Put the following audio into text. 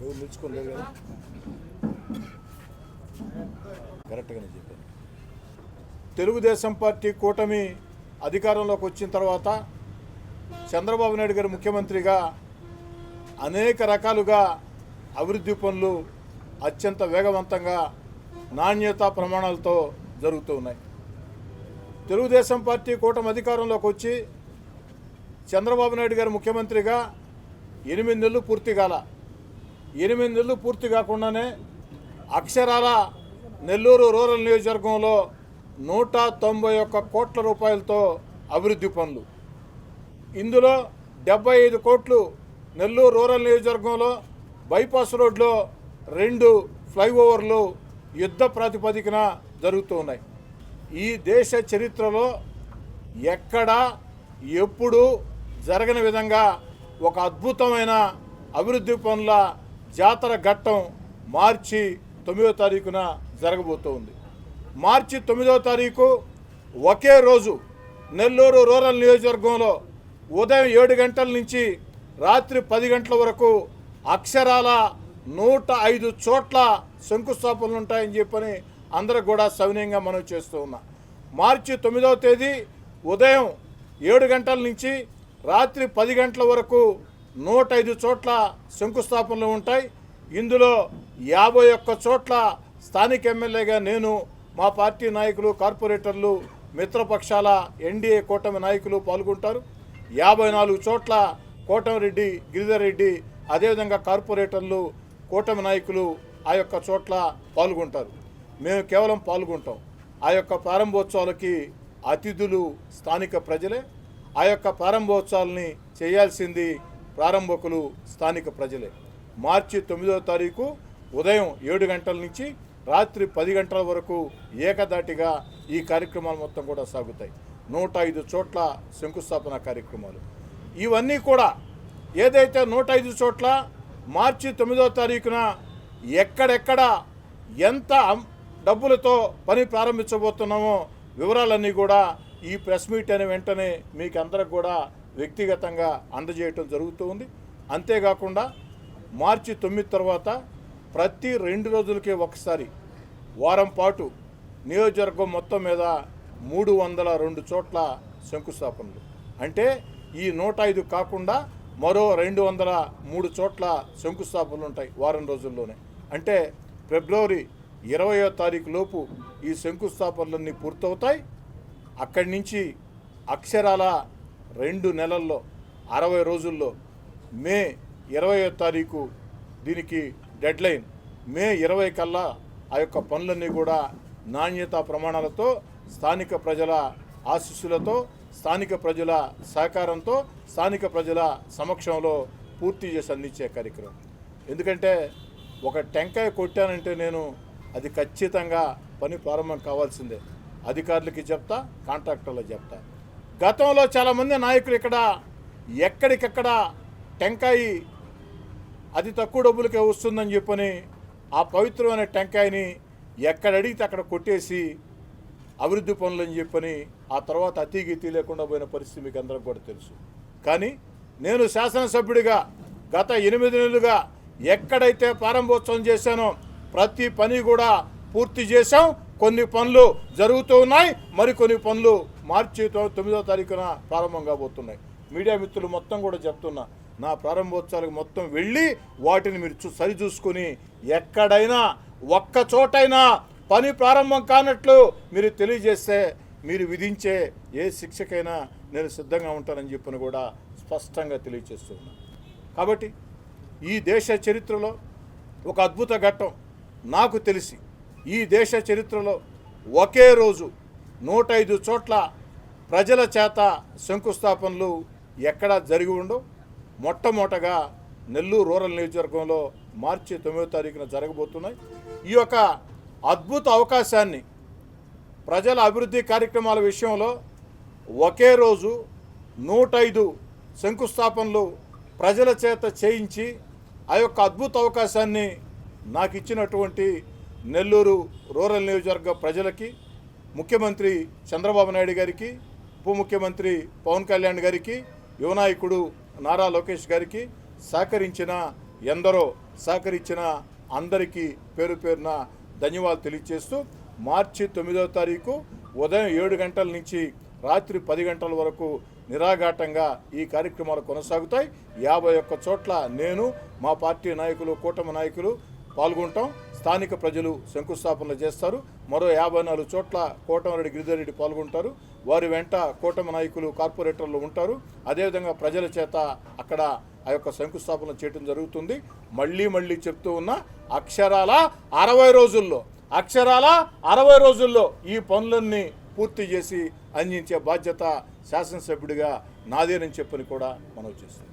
ఎవరు నిలుచుకోలేదు కదా. కరెక్ట్గానే చెప్పాను. తెలుగుదేశం పార్టీ కూటమి అధికారంలోకి వచ్చిన తర్వాత చంద్రబాబు నాయుడు గారు ముఖ్యమంత్రిగా అనేక రకాలుగా అభివృద్ధి పనులు అత్యంత వేగవంతంగా నాణ్యత ప్రమాణాలతో జరుగుతూ ఉన్నాయి. తెలుగుదేశం పార్టీ కూటమి అధికారంలోకి వచ్చి చంద్రబాబు నాయుడు గారు ముఖ్యమంత్రిగా ఎనిమిది నెలలు పూర్తి కాల ఎనిమిది నెలలు పూర్తి కాకుండానే అక్షరాల నెల్లూరు రూరల్ నియోజకవర్గంలో నూట తొంభై ఒక్క కోట్ల రూపాయలతో అభివృద్ధి పనులు. ఇందులో డెబ్బై ఐదు కోట్లు నెల్లూరు రూరల్ నియోజకవర్గంలో బైపాస్ రోడ్లో రెండు ఫ్లైఓవర్లు యుద్ధ ప్రాతిపదికన జరుగుతూ ఉన్నాయి. ఈ దేశ చరిత్రలో ఎక్కడా ఎప్పుడు జరగని విధంగా ఒక అద్భుతమైన అభివృద్ధి పనుల జాతర ఘట్టం మార్చి తొమ్మిదో తారీఖున జరగబోతోంది. మార్చి తొమ్మిదో తారీఖు ఒకే రోజు నెల్లూరు రూరల్ నియోజకవర్గంలో ఉదయం ఏడు గంటల నుంచి రాత్రి పది గంటల వరకు అక్షరాల నూట ఐదు చోట్ల శంకుస్థాపనలు ఉంటాయని చెప్పని అందరూ కూడా సవినయంగా మనం చేస్తూ ఉన్నాం. మార్చి తొమ్మిదవ తేదీ ఉదయం ఏడు గంటల నుంచి రాత్రి పది గంటల వరకు నూట ఐదు చోట్ల శంకుస్థాపనలు ఉంటాయి. ఇందులో యాభై ఒక్క చోట్ల స్థానిక ఎమ్మెల్యేగా నేను మా పార్టీ నాయకులు కార్పొరేటర్లు మిత్రపక్షాల ఎన్డీఏ కూటమి నాయకులు పాల్గొంటారు. యాభై నాలుగు చోట్ల కోటమిరెడ్డి గిరిధర్ రెడ్డి అదేవిధంగా కార్పొరేటర్లు కూటమి నాయకులు ఆ యొక్క చోట్ల పాల్గొంటారు. మేము కేవలం పాల్గొంటాం. ఆ యొక్క ప్రారంభోత్సవాలకి అతిథులు స్థానిక ప్రజలే. ఆ యొక్క ప్రారంభోత్సవాలని చేయాల్సింది ప్రారంభకులు స్థానిక ప్రజలే. మార్చి తొమ్మిదవ తారీఖు ఉదయం ఏడు గంటల నుంచి రాత్రి పది గంటల వరకు ఏకదాటిగా ఈ కార్యక్రమాలు మొత్తం కూడా సాగుతాయి. నూట ఐదు చోట్ల శంకుస్థాపన కార్యక్రమాలు. ఇవన్నీ కూడా ఏదైతే నూట ఐదు చోట్ల మార్చి తొమ్మిదవ తారీఖున ఎక్కడెక్కడ ఎంత డబ్బులతో పని ప్రారంభించబోతున్నామో వివరాలన్నీ కూడా ఈ ప్రెస్ మీట్ అనే వెంటనే మీకు అందరికి కూడా వ్యక్తిగతంగా అందజేయటం జరుగుతూ ఉంది. అంతేకాకుండా మార్చి తొమ్మిది తర్వాత ప్రతి రెండు రోజులకే ఒకసారి వారం పాటు నియోజకవర్గం మొత్తం మీద మూడు వందల రెండు చోట్ల శంకుస్థాపనలు. అంటే ఈ నూట ఐదు కాకుండా మరో రెండు వందల మూడు చోట్ల శంకుస్థాపనలు ఉంటాయి వారం రోజుల్లోనే. అంటే ఫిబ్రవరి ఇరవయో తారీఖు లోపు ఈ శంకుస్థాపనలన్నీ పూర్తవుతాయి. అక్కడి నుంచి అక్షరాల రెండు నెలల్లో అరవై రోజుల్లో మే ఇరవై తారీఖు దీనికి డెడ్లైన్. మే ఇరవై కల్లా ఆ యొక్క పనులన్నీ కూడా నాణ్యత ప్రమాణాలతో స్థానిక ప్రజల ఆశీస్సులతో స్థానిక ప్రజల సహకారంతో స్థానిక ప్రజల సమక్షంలో పూర్తి చేసి అందించే కార్యక్రమం. ఎందుకంటే ఒక టెంకాయ కొట్టానంటే నేను అది ఖచ్చితంగా పని ప్రారంభం కావాల్సిందే. అధికారులకి చెప్తా కాంట్రాక్టర్లకు చెప్తా. గతంలో చాలామంది నాయకులు ఇక్కడ ఎక్కడికెక్కడ టెంకాయి అతి తక్కువ డబ్బులకే వస్తుందని చెప్పని ఆ పవిత్రమైన టెంకాయని ఎక్కడ అడిగితే అక్కడ కొట్టేసి అభివృద్ధి పనులు అని చెప్పని ఆ తర్వాత అతీగితి లేకుండా పోయిన పరిస్థితి మీకు అందరం కూడా తెలుసు. కానీ నేను శాసనసభ్యుడిగా గత ఎనిమిది నెలలుగా ఎక్కడైతే ప్రారంభోత్సవం చేశానో ప్రతి పని కూడా పూర్తి చేశాం. కొన్ని పనులు జరుగుతూ ఉన్నాయి మరికొన్ని పనులు మార్చి తొమ్మిదో తారీఖున ప్రారంభం కాబోతున్నాయి. మీడియా మిత్రులు మొత్తం కూడా చెప్తున్నా నా ప్రారంభోత్సవాలకు మొత్తం వెళ్ళి వాటిని మీరు చూ సరిచూసుకుని ఎక్కడైనా ఒక్క చోటైనా పని ప్రారంభం కానట్లు మీరు తెలియజేస్తే మీరు విధించే ఏ శిక్షకైనా నేను సిద్ధంగా ఉంటానని చెప్పిన కూడా స్పష్టంగా తెలియజేస్తున్నాను కాబట్టి ఈ దేశ చరిత్రలో ఒక అద్భుత ఘట్టం నాకు తెలిసి ఈ దేశ చరిత్రలో ఒకే రోజు నూట ఐదు చోట్ల ప్రజల చేత శంకుస్థాపనలు ఎక్కడా జరిగి ఉండవు. మొట్టమొదటగా నెల్లూరు రూరల్ నియోజకవర్గంలో మార్చి తొమ్మిదో తారీఖున జరగబోతున్నాయి. ఈ యొక్క అద్భుత అవకాశాన్ని ప్రజల అభివృద్ధి కార్యక్రమాల విషయంలో ఒకే రోజు నూట ఐదు శంకుస్థాపనలు ప్రజల చేత చేయించి ఆ యొక్క అద్భుత అవకాశాన్ని నాకు ఇచ్చినటువంటి నెల్లూరు రూరల్ నియోజకవర్గ ప్రజలకి ముఖ్యమంత్రి చంద్రబాబు నాయుడు గారికి ఉప ముఖ్యమంత్రి పవన్ కళ్యాణ్ గారికి యువనాయకుడు నారా లోకేష్ గారికి సహకరించిన ఎందరో సహకరించిన అందరికీ పేరు పేరున ధన్యవాదాలు తెలియజేస్తూ మార్చి తొమ్మిదవ తారీఖు ఉదయం ఏడు గంటల నుంచి రాత్రి పది గంటల వరకు నిరాఘాటంగా ఈ కార్యక్రమాలు కొనసాగుతాయి. యాభై ఒక్క చోట్ల నేను మా పార్టీ నాయకులు కూటమి నాయకులు పాల్గొంటాం. స్థానిక ప్రజలు శంకుస్థాపనలు చేస్తారు. మరో యాభై నాలుగు చోట్ల కోటమిరెడ్డి గిరిధర్రెడ్డి పాల్గొంటారు. వారి వెంట కూటమి నాయకులు కార్పొరేటర్లు ఉంటారు. అదేవిధంగా ప్రజల చేత అక్కడ ఆ యొక్క శంకుస్థాపన చేయడం జరుగుతుంది. మళ్ళీ మళ్ళీ చెప్తూ ఉన్న అక్షరాల అరవై రోజుల్లో అక్షరాల అరవై రోజుల్లో ఈ పనులన్నీ పూర్తి చేసి అందించే బాధ్యత శాసనసభ్యుడిగా నాదేనని చెప్పని కూడా మనం చేస్తుంది